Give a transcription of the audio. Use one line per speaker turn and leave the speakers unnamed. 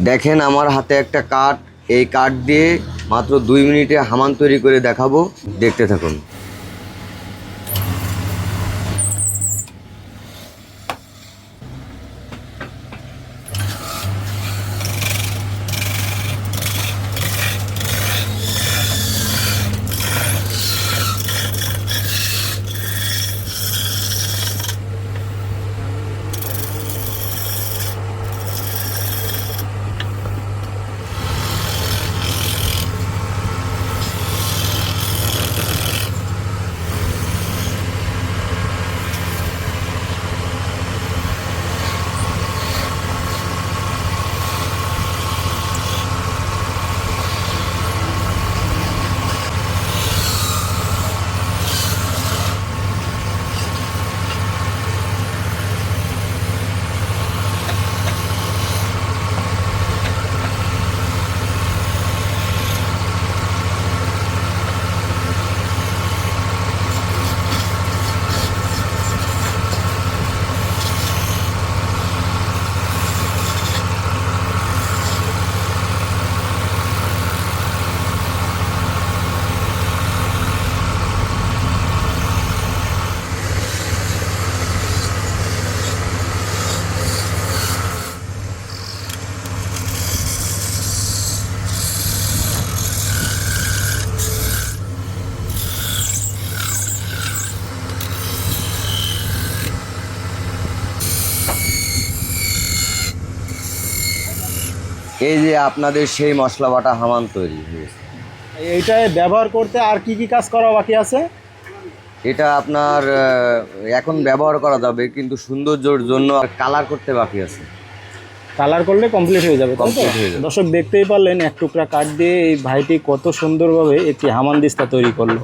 দেখেন আমার হাতে একটা কাঠ এই কাঠ দিয়ে মাত্র দুই মিনিটে হামান তৈরি করে দেখাবো। দেখতে থাকুন। এই যে আপনাদের সেই মশলা বাটা হামান তৈরি হয়েছে।
এইটায় ব্যবহার করতে আর কি কি কাজ করা বাকি আছে?
এটা আপনার এখন ব্যবহার করা যাবে কিন্তু সৌন্দর্যর জন্য আর কালার করতে বাকি আছে।
কালার করলে কমপ্লিট হয়ে যাবে
কমপ্লিট হয়ে যাবে।
দর্শক দেখতেই পারলেন এক টুকরা কাঠ দিয়ে এই ভাইটি কত সুন্দরভাবে একটি হামানদিস্তা তৈরি করল।